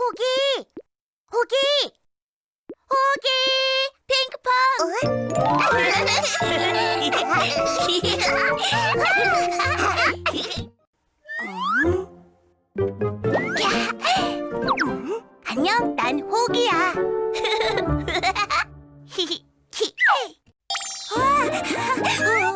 호기! 호기! 호기! 핑크퐁! 안녕, 난 호기야. 나는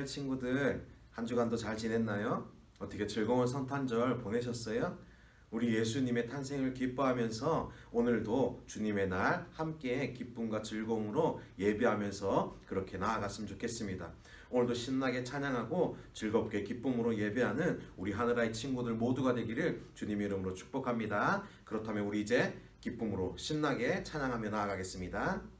하나의 친구들 한 주간도 잘 지냈나요? 어떻게 즐거운 성탄절 보내셨어요? 우리 예수님의 탄생을 기뻐하면서 오늘도 주님의 날 함께 기쁨과 즐거움으로 예배하면서 그렇게 나아갔으면 좋겠습니다. 오늘도 신나게 찬양하고 즐겁게 기쁨으로 예배하는 우리 하늘아이 친구들 모두가 되기를 주님의 이름으로 축복합니다. 그렇다면 우리 이제 기쁨으로 신나게 찬양하며 나아가겠습니다.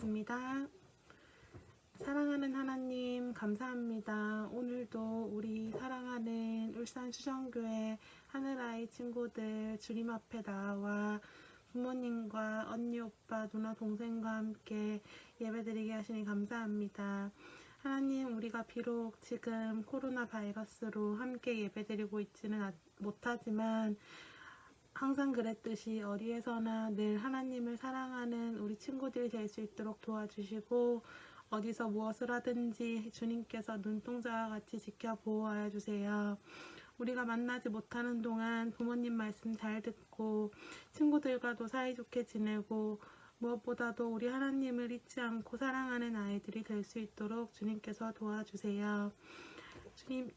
기도하겠습니다. 사랑하는 하나님, 감사합니다. 오늘도 우리 사랑하는 울산 수정교회 하늘아이 친구들 주님 앞에 나와 부모님과 언니, 오빠, 누나, 동생과 함께 예배드리게 하시니 감사합니다. 하나님, 우리가 비록 지금 코로나 바이러스로 함께 예배드리고 있지는 아- 못하지만 항상 그랬듯이 어디에서나 늘 하나님을 사랑하는 우리 친구들이 될 수 있도록 도와주시고 어디서 무엇을 하든지 주님께서 눈동자와 같이 지켜 보호하여 주세요. 우리가 만나지 못하는 동안 부모님 말씀 잘 듣고 친구들과도 사이좋게 지내고 무엇보다도 우리 하나님을 잊지 않고 사랑하는 아이들이 될 수 있도록 주님께서 도와주세요. 주님,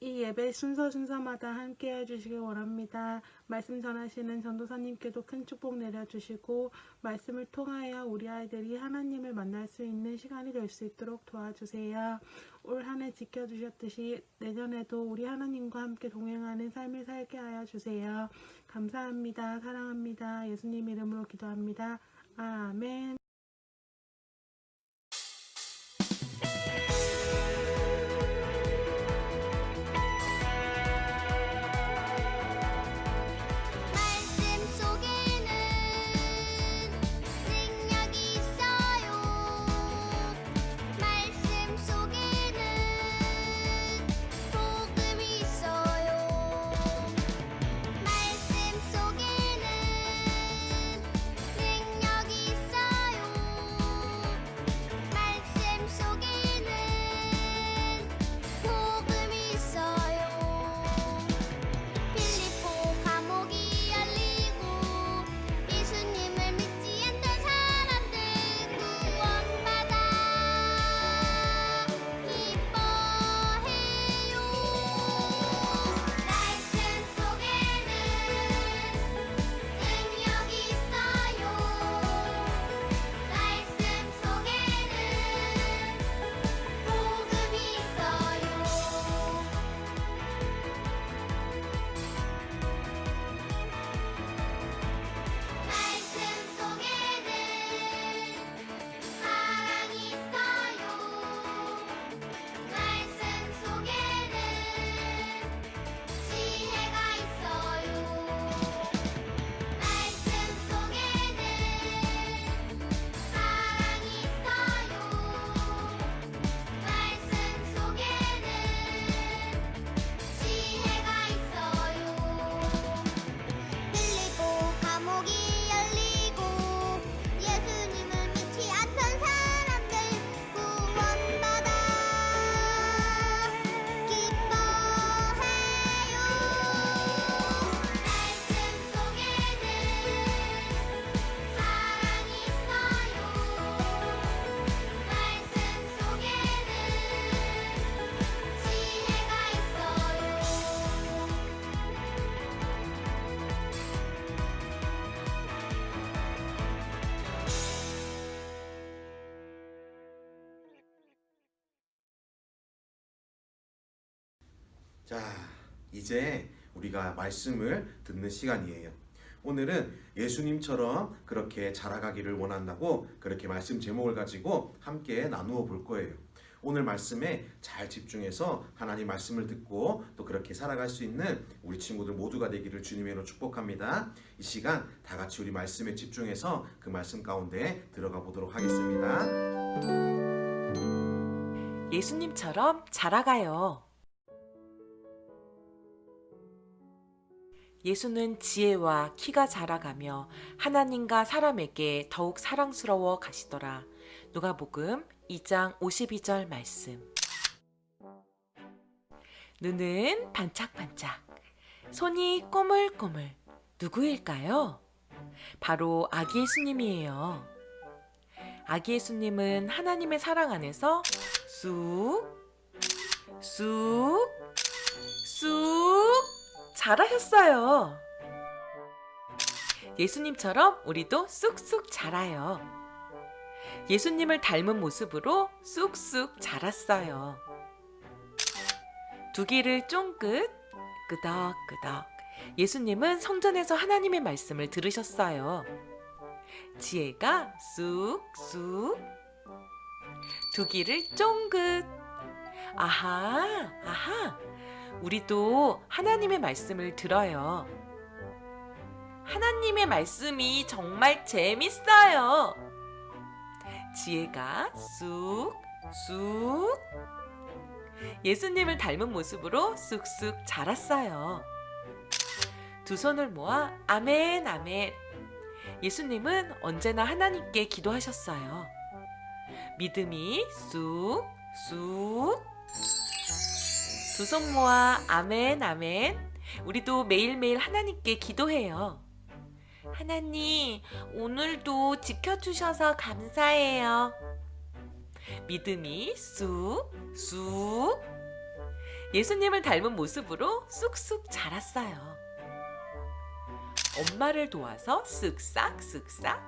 이 예배 순서 순서마다 함께 해주시길 원합니다. 말씀 전하시는 전도사님께도 큰 축복 내려주시고 말씀을 통하여 우리 아이들이 하나님을 만날 수 있는 시간이 될 수 있도록 도와주세요. 올 한 해 지켜주셨듯이 내년에도 우리 하나님과 함께 동행하는 삶을 살게 하여 주세요. 감사합니다. 사랑합니다. 예수님 이름으로 기도합니다. 아멘. 자, 이제 우리가 말씀을 듣는 시간이에요. 오늘은 예수님처럼 그렇게 자라가기를 원한다고 그렇게 말씀 제목을 가지고 함께 나누어 볼 거예요. 오늘 말씀에 잘 집중해서 하나님 말씀을 듣고 또 그렇게 살아갈 수 있는 우리 친구들 모두가 되기를 주님의 이름으로 축복합니다. 이 시간 다 같이 우리 말씀에 집중해서 그 말씀 가운데 들어가 보도록 하겠습니다. 예수님처럼 자라가요. 예수는 지혜와 키가 자라가며 하나님과 사람에게 더욱 사랑스러워 가시더라. 누가복음 2장 52절 말씀. 눈은 반짝반짝, 손이 꼬물꼬물. 누구일까요? 바로 아기 예수님이에요. 아기 예수님은 하나님의 사랑 안에서 쑥, 쑥, 쑥 자라셨어요. 예수님처럼 우리도 쑥쑥 자라요. 예수님을 닮은 모습으로 쑥쑥 자랐어요. 두 귀를 쫑긋, 끄덕끄덕. 예수님은 성전에서 하나님의 말씀을 들으셨어요. 지혜가 쑥쑥 두 귀를 쫑긋. 아하, 아하. 우리도 하나님의 말씀을 들어요. 하나님의 말씀이 정말 재밌어요. 지혜가 쑥, 쑥. 예수님을 닮은 모습으로 쑥쑥 자랐어요. 두 손을 모아 아멘, 아멘. 예수님은 언제나 하나님께 기도하셨어요. 믿음이 쑥, 쑥. 두 손 모아 아멘, 아멘. 우리도 매일매일 하나님께 기도해요. 하나님, 오늘도 지켜주셔서 감사해요. 믿음이 쑥, 쑥. 예수님을 닮은 모습으로 쑥쑥 자랐어요. 엄마를 도와서 쓱싹, 쓱싹.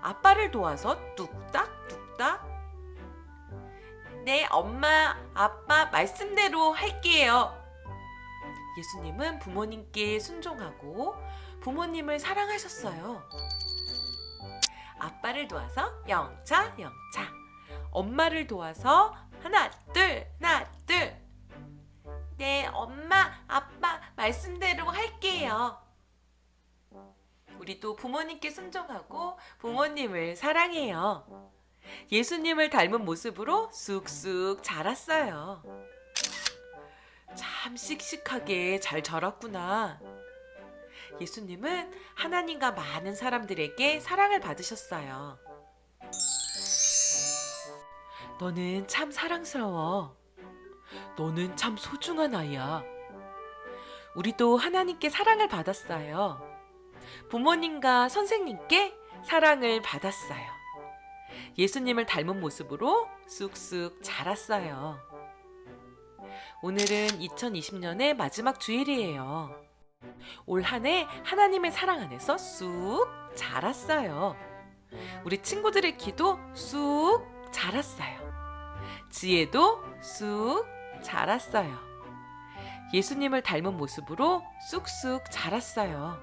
아빠를 도와서 뚝딱, 뚝딱. 네, 엄마, 아빠 말씀대로 할게요. 예수님은 부모님께 순종하고 부모님을 사랑하셨어요. 아빠를 도와서 영차, 영차. 엄마를 도와서 하나, 둘, 하나, 둘. 네, 엄마, 아빠 말씀대로 할게요. 우리도 부모님께 순종하고 부모님을 사랑해요. 예수님을 닮은 모습으로 쑥쑥 자랐어요. 참 씩씩하게 잘 자랐구나. 예수님은 하나님과 많은 사람들에게 사랑을 받으셨어요. 너는 참 사랑스러워. 너는 참 소중한 아이야. 우리도 하나님께 사랑을 받았어요. 부모님과 선생님께 사랑을 받았어요. 예수님을 닮은 모습으로 쑥쑥 자랐어요. 오늘은 2020년의 마지막 주일이에요. 올 한 해 하나님의 사랑 안에서 쑥 자랐어요. 우리 친구들의 키도 쑥 자랐어요. 지혜도 쑥 자랐어요. 예수님을 닮은 모습으로 쑥쑥 자랐어요.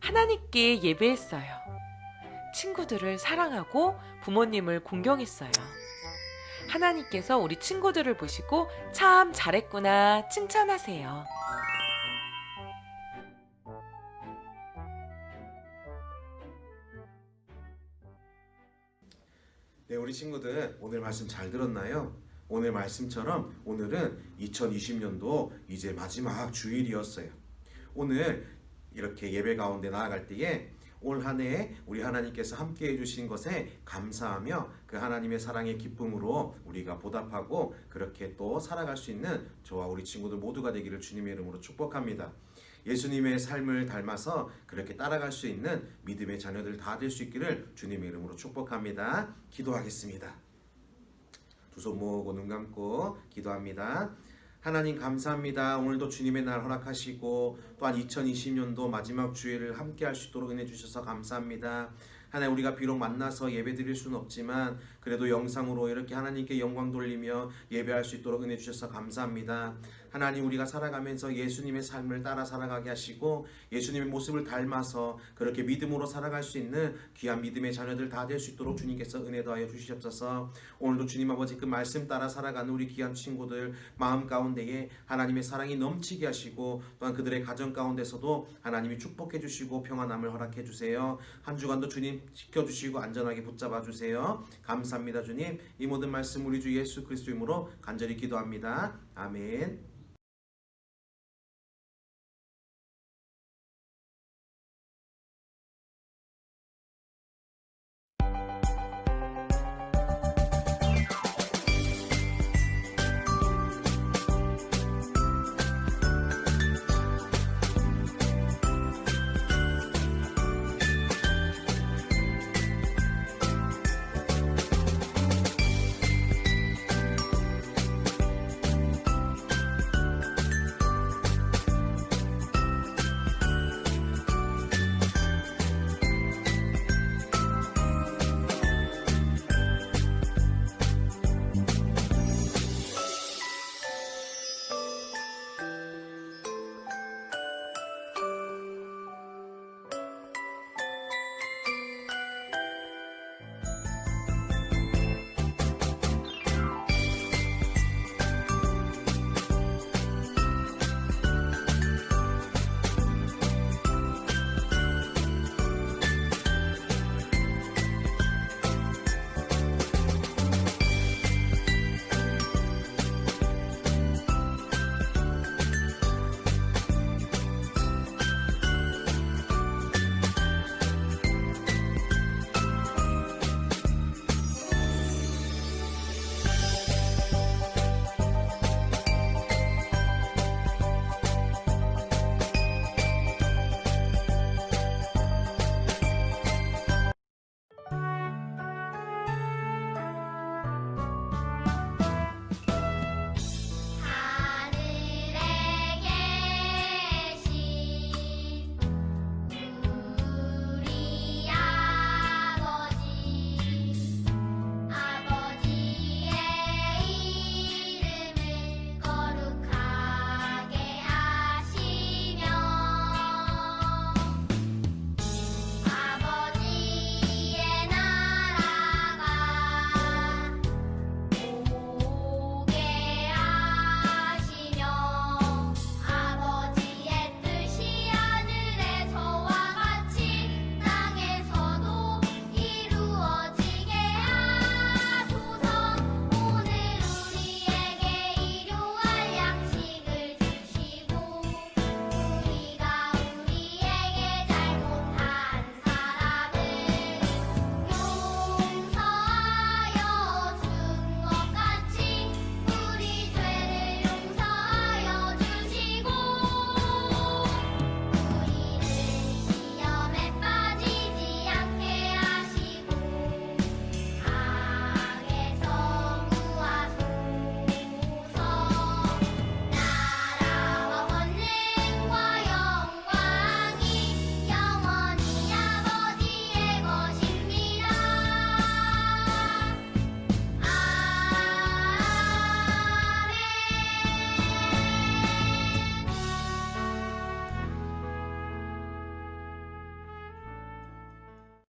하나님께 예배했어요. 친구들을 사랑하고 부모님을 공경했어요. 하나님께서 우리 친구들을 보시고 참 잘했구나 칭찬하세요. 네, 우리 친구들 오늘 말씀 잘 들었나요? 오늘 말씀처럼 오늘은 2020년도 이제 마지막 주일이었어요. 오늘 이렇게 예배 가운데 나아갈 때에 올 한 해 우리 하나님께서 함께 해주신 것에 감사하며 그 하나님의 사랑의 기쁨으로 우리가 보답하고 그렇게 또 살아갈 수 있는 저와 우리 친구들 모두가 되기를 주님의 이름으로 축복합니다. 예수님의 삶을 닮아서 그렇게 따라갈 수 있는 믿음의 자녀들 다 될 수 있기를 주님의 이름으로 축복합니다. 기도하겠습니다. 두 손 모으고 눈 감고 기도합니다. 하나님 감사합니다. 오늘도 주님의 날 허락하시고 또한 2020년도 마지막 주일을 함께 할 수 있도록 은혜 주셔서 감사합니다. 하나님 우리가 비록 만나서 예배 드릴 수는 없지만 그래도 영상으로 이렇게 하나님께 영광 돌리며 예배할 수 있도록 은혜 주셔서 감사합니다. 하나님 우리가 살아가면서 예수님의 삶을 따라 살아가게 하시고 예수님의 모습을 닮아서 그렇게 믿음으로 살아갈 수 있는 귀한 믿음의 자녀들 다 될 수 있도록 주님께서 은혜 더하여 주시옵소서. 오늘도 주님 아버지 그 말씀 따라 살아가는 우리 귀한 친구들 마음 가운데에 하나님의 사랑이 넘치게 하시고 또한 그들의 가정 가운데서도 하나님이 축복해 주시고 평안함을 허락해 주세요. 한 주간도 주님 지켜 주시고 안전하게 붙잡아 주세요. 감사합니다 주님. 이 모든 말씀 우리 주 예수 그리스도 이름으로 간절히 기도합니다. 아멘.